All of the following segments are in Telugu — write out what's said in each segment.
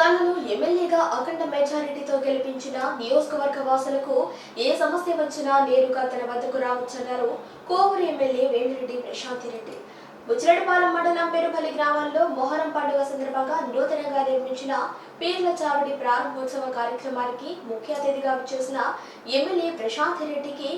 తనను ఎమ్మెల్యేగా అఖండ మెజారిటీతో గెలిపించిన నియోజకవర్గ వాసులకు ఏ సమస్య వచ్చినా నేరుగా తన వద్దకు రావచ్చన్నారు కోవూరు ఎమ్మెల్యే వేమిరెడ్డి ప్రశాంతి రెడ్డి. బుచ్చిరెడ్డిపాలెం మండలం పెరుపల్లి గ్రామంలో మొహరం పండుగ సందర్భంగా నూతనంగా నిర్మించిన పీర్ల చావడి ప్రారంభోత్సవ కార్యక్రమానికి ముఖ్య అతిథిగా చేసిన ఎమ్మెల్యే ప్రశాంత్ రెడ్డికి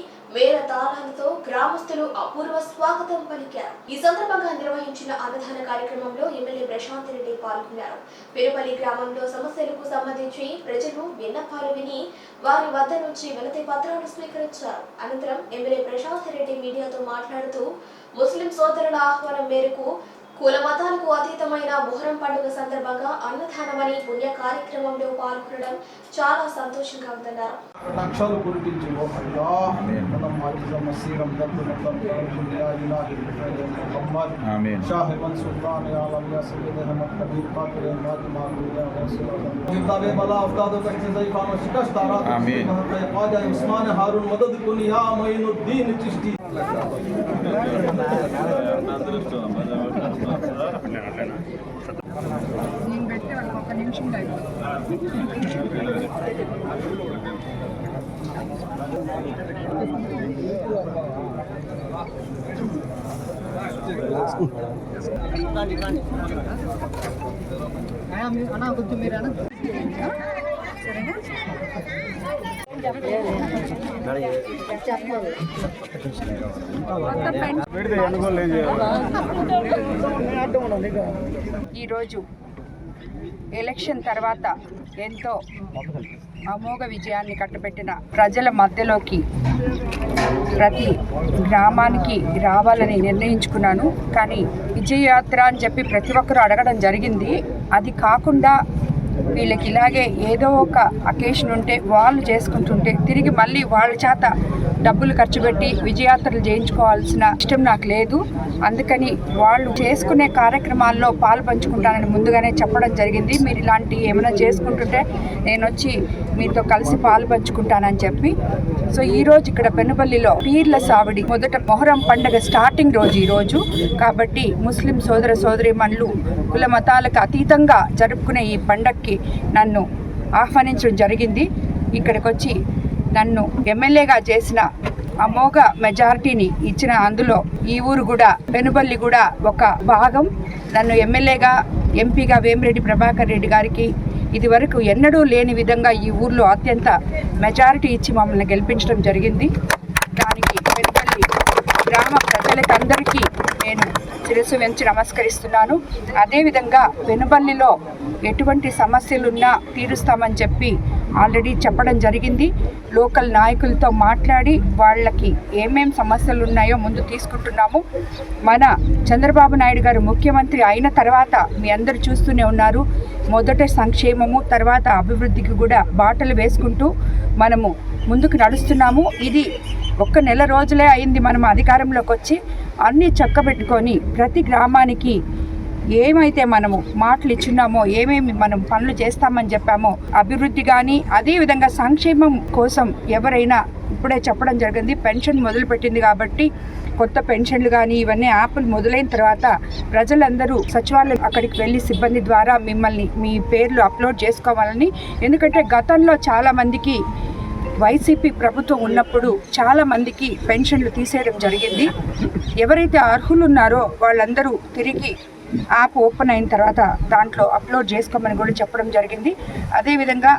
వేల గ్రామస్తులు అపూర్వ స్వాగతం పలికారు. ఈ సందర్భంగా నిర్వహించిన అన్నదాన కార్యక్రమంలో ఎమ్మెల్యే ప్రశాంత్ రెడ్డి పాల్గొన్నారు. పెరుపల్లి గ్రామంలో సమస్యలకు సంబంధించి ప్రజలు విన్నపాలు విని వారి వద్ద నుంచి వినతి పత్రాలు స్వీకరించారు. అనంతరం ఎమ్మెల్యే ప్రశాంత్ రెడ్డి మీడియాతో మాట్లాడుతూ ముస్లిం సోదరుల ఆహ్వానం మేరకు కుల మతాలకు అతీతమైన మొహరం పండుగ సందర్భంగా అన్నదానమని పుణ్య కార్యక్రమంలో పాల్గొనడం చాలా సంతోషంగా ఉందన్నారు లక్షలు కురిపించు ఓ నేను పెట్టి వాళ్ళకి ఒక నిమిషం టైం అన్నా కొంచెం మీరు అన్న. సరేనా ఈరోజు ఎలక్షన్ తర్వాత ఎంతో అమోఘ విజయాన్ని కట్టబెట్టిన ప్రజల మధ్యలోకి ప్రతి గ్రామానికి రావాలని నిర్ణయించుకున్నాను. కానీ విజయయాత్ర అని చెప్పి ప్రతి ఒక్కరూ అడగడం జరిగింది. అది కాకుండా వీళ్ళకి ఇలాగే ఏదో ఒక అకేషన్ ఉంటే వాళ్ళు చేసుకుంటుంటే తిరిగి మళ్ళీ వాళ్ళ చేత డబ్బులు ఖర్చు పెట్టి విజయాత్రలు చేయించుకోవాల్సిన ఇష్టం నాకు లేదు. అందుకని వాళ్ళు చేసుకునే కార్యక్రమాల్లో పాలు పంచుకుంటానని ముందుగానే చెప్పడం జరిగింది. మీరు ఇలాంటి ఏమైనా చేసుకుంటుంటే నేను వచ్చి మీతో కలిసి పాలు పంచుకుంటానని చెప్పి సో ఈ రోజు ఇక్కడ పెనుపల్లిలో పీర్ల సావిడి మొదట మొహరం పండగ స్టార్టింగ్ రోజు ఈ రోజు. కాబట్టి ముస్లిం సోదర సోదరిమణులు కుల మతాలకు అతీతంగా జరుపుకునే ఈ పండగకి నన్ను ఆహ్వానించడం జరిగింది. ఇక్కడికి వచ్చి నన్ను ఎమ్మెల్యేగా చేసిన అమోఘ మెజారిటీని ఇచ్చిన అందులో ఈ ఊరు కూడా పెనుబల్లి కూడా ఒక భాగం. నన్ను ఎమ్మెల్యేగా ఎంపీగా వేమిరెడ్డి ప్రభాకర్ రెడ్డి గారికి ఇదివరకు ఎన్నడూ లేని విధంగా ఈ ఊర్లో అత్యంత మెజారిటీ ఇచ్చి మమ్మల్ని గెలిపించడం జరిగింది. దానికి పెద్దపల్లి గ్రామ ప్రజలకందరికీ నేను శిరస్సు వెంచి నమస్కరిస్తున్నాను. అదేవిధంగా వెనుబల్లిలో ఎటువంటి సమస్యలున్నా తీరుస్తామని చెప్పి ఆల్రెడీ చెప్పడం జరిగింది. లోకల్ నాయకులతో మాట్లాడి వాళ్ళకి ఏమేం సమస్యలు ఉన్నాయో ముందు తీసుకుంటున్నాము. మన చంద్రబాబు నాయుడు గారు ముఖ్యమంత్రి అయిన తర్వాత మీ అందరు చూస్తూనే ఉన్నారు. మొదట సంక్షేమము తర్వాత అభివృద్ధికి కూడా బాటలు వేసుకుంటూ మనము ముందుకు నడుస్తున్నాము. ఇది ఒక్క నెల రోజులే అయింది మనం అధికారంలోకి వచ్చి. అన్నీ చక్కబెట్టుకొని ప్రతి గ్రామానికి ఏమైతే మనము మాటలు ఇచ్చున్నామో ఏమేమి మనం పనులు చేస్తామని చెప్పామో అభివృద్ధి కానీ అదేవిధంగా సంక్షేమం కోసం ఎవరైనా ఇప్పుడే చెప్పడం జరిగింది. పెన్షన్ మొదలుపెట్టింది కాబట్టి కొత్త పెన్షన్లు కానీ ఇవన్నీ యాప్లు మొదలైన తర్వాత ప్రజలందరూ సచివాలయం అక్కడికి వెళ్ళి సిబ్బంది ద్వారా మిమ్మల్ని మీ పేర్లు అప్లోడ్ చేసుకోవాలని. ఎందుకంటే గతంలో చాలామందికి వైసీపీ ప్రభుత్వం ఉన్నప్పుడు చాలా మందికి పెన్షన్లు తీసేయడం జరిగింది. ఎవరైతే అర్హులు ఉన్నారో వాళ్ళందరూ తిరిగి యాప్ ఓపెన్ అయిన తర్వాత దాంట్లో అప్లోడ్ చేసుకోమని కూడా చెప్పడం జరిగింది. అదేవిధంగా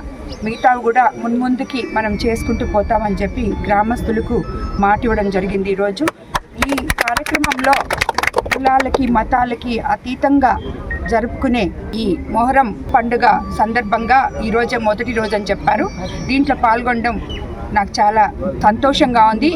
మిగతావి కూడా మున్ముందుకి మనం చేసుకుంటూ పోతామని చెప్పి గ్రామస్తులకు మాట ఇవ్వడం జరిగింది ఈరోజు. ఈ కార్యక్రమంలో కులాలకి మతాలకి అతీతంగా జరుపుకునే ఈ మొహరం పండుగ సందర్భంగా ఈరోజే మొదటి రోజు అని చెప్పారు. దీంట్లో పాల్గొనడం నాకు చాలా సంతోషంగా ఉంది.